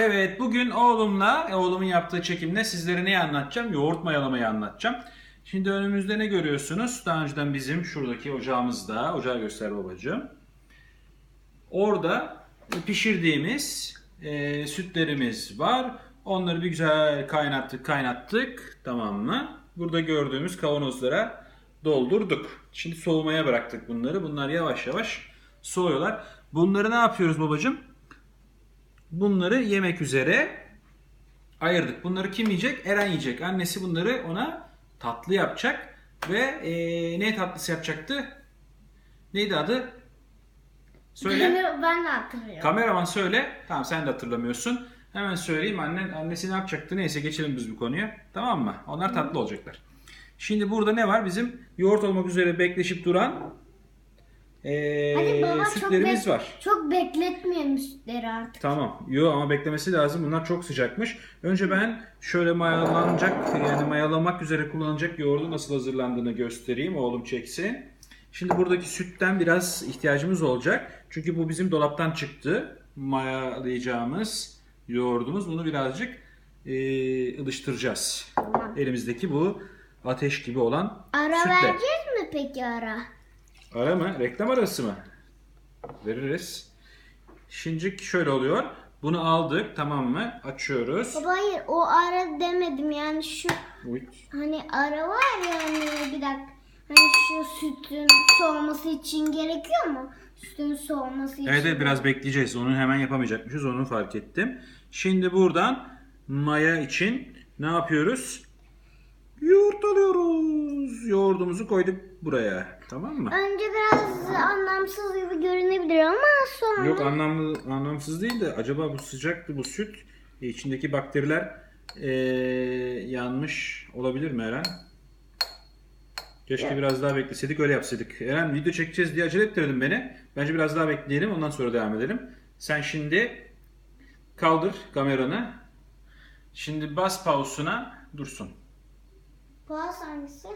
Evet bugün oğlumla, e, oğlumun yaptığı çekimle sizlere neyi anlatacağım? Yoğurt mayalamayı anlatacağım. Şimdi önümüzde ne görüyorsunuz? Daha önceden bizim şuradaki ocağımızda, ocağı göster babacığım. Orada pişirdiğimiz e, sütlerimiz var. Onları bir güzel kaynattık kaynattık tamam mı? Burada gördüğümüz kavanozlara doldurduk. Şimdi soğumaya bıraktık bunları. Bunlar yavaş yavaş soğuyorlar. Bunları ne yapıyoruz babacığım? Bunları yemek üzere ayırdık. Bunları kim yiyecek? Eren yiyecek. Annesi bunları ona tatlı yapacak. Ve e, ne tatlısı yapacaktı? Neydi adı? Söyle. Ben, ben de hatırlıyorum. Kameraman söyle. Tamam sen de hatırlamıyorsun. Hemen söyleyeyim. Annen annesi ne yapacaktı? Neyse geçelim biz bu konuya. Tamam mı? Onlar tatlı olacaklar. Şimdi burada ne var? Bizim yoğurt olmak üzere bekleşip duran eee, Hadi baba çok, sütlerimiz bek- var. çok bekletmeyelim sütleri artık. Tamam. Yo ama beklemesi lazım. Bunlar çok sıcakmış. Önce ben şöyle mayalanacak yani mayalamak üzere kullanılacak yoğurdu nasıl hazırlandığını göstereyim. Oğlum çeksin. Şimdi buradaki sütten biraz ihtiyacımız olacak. Çünkü bu bizim dolaptan çıktı. Mayalayacağımız yoğurdumuz. Bunu birazcık eee ılıştıracağız. Tamam. Elimizdeki bu ateş gibi olan Ara sütle. vereceğiz mi peki ara? Ara mı? Reklam arası mı? Veririz. Şimdi şöyle oluyor. Bunu aldık tamam mı? Açıyoruz. Baba hayır o ara demedim yani şu Uy. hani ara var ya hani bir dakika. Hani şu sütün soğuması için gerekiyor mu? Sütün soğuması için. Evet, evet biraz bekleyeceğiz. Onu hemen yapamayacakmışız. Onu fark ettim. Şimdi buradan maya için ne yapıyoruz? Yoğurt alıyoruz. Yoğurdumuzu koyduk buraya. Tamam mı? Önce biraz anlamsız gibi görünebilir ama sonra. Yok anlamlı anlamsız değil de acaba bu sıcaktı bu süt e, içindeki bakteriler e, yanmış olabilir mi Eren? Keşke biraz daha bekleseydik öyle yapsaydık. Eren video çekeceğiz diye acele ettirdin beni. Bence biraz daha bekleyelim ondan sonra devam edelim. Sen şimdi kaldır kameranı. Şimdi bas pause'una dursun. Pause hangisi?